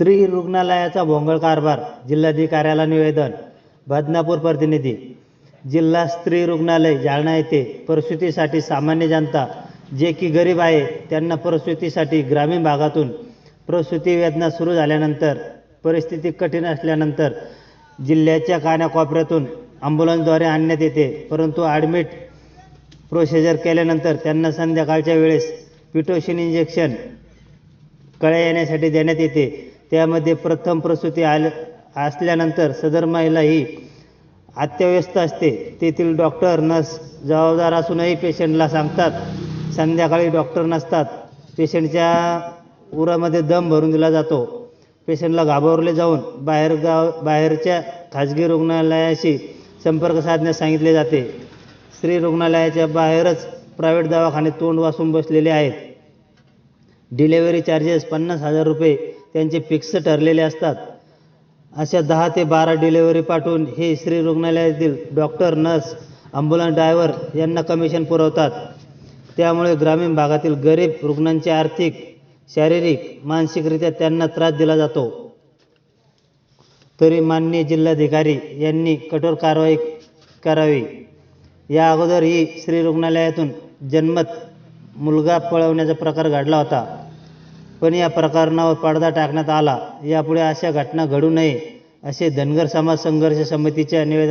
स्त्री रुग्णालयाचा भोंगळ कारभार जिल्हाधिकाऱ्याला निवेदन बदनापूर प्रतिनिधी. जिल्हा स्त्री रुग्णालय जालना येथे प्रसूतीसाठी सामान्य जनता जे की गरीब आहे त्यांना प्रसूतीसाठी ग्रामीण भागातून प्रसूती वेदना सुरू झाल्यानंतर परिस्थिती कठीण असल्यानंतर जिल्ह्याच्या कानाकोपऱ्यातून ॲम्ब्युलन्सद्वारे आणण्यात येते. परंतु ॲडमिट प्रोसिजर केल्यानंतर त्यांना संध्याकाळच्या वेळेस पिटोशिन इंजेक्शन कळ्या येण्यासाठी देण्यात येते. त्यामध्ये प्रथम प्रसूती आल असल्यानंतर सदर महिला ही अत्यव्यस्त असते. तेथील डॉक्टर नर्स जबाबदार असूनही पेशंटला सांगतात संध्याकाळी डॉक्टर नसतात. पेशंटच्या उरामध्ये दम भरून दिला जातो. पेशंटला घाबरले जाऊन बाहेरगाव बाहेरच्या खाजगी रुग्णालयाशी संपर्क साधण्यास सांगितले जाते. स्त्री रुग्णालयाच्या बाहेरच प्रायव्हेट दवाखाने तोंड वासून बसलेले आहेत. डिलेवरी चार्जेस पन्नास हजार रुपये त्यांचे फिक्स ठरलेले असतात. अशा दहा ते बारा डिलेवरी पाठवून हे स्त्री रुग्णालयातील डॉक्टर नर्स ॲम्ब्युलन्स ड्रायव्हर यांना कमिशन पुरवतात. त्यामुळे ग्रामीण भागातील गरीब रुग्णांचे आर्थिक शारीरिक मानसिकरित्या त्यांना त्रास दिला जातो. तरी माननीय जिल्हाधिकारी यांनी कठोर कारवाई करावी. या अगोदर ही श्री रुग्णालयातून जन्मत मुलगा पळवण्याचा प्रकार घडला होता. पण या प्रकरणावर पडदा टाकण्यात आला. यापुढे अशा घटना घडू नये असे धनगर समाज संघर्ष समितीच्या निवेदनात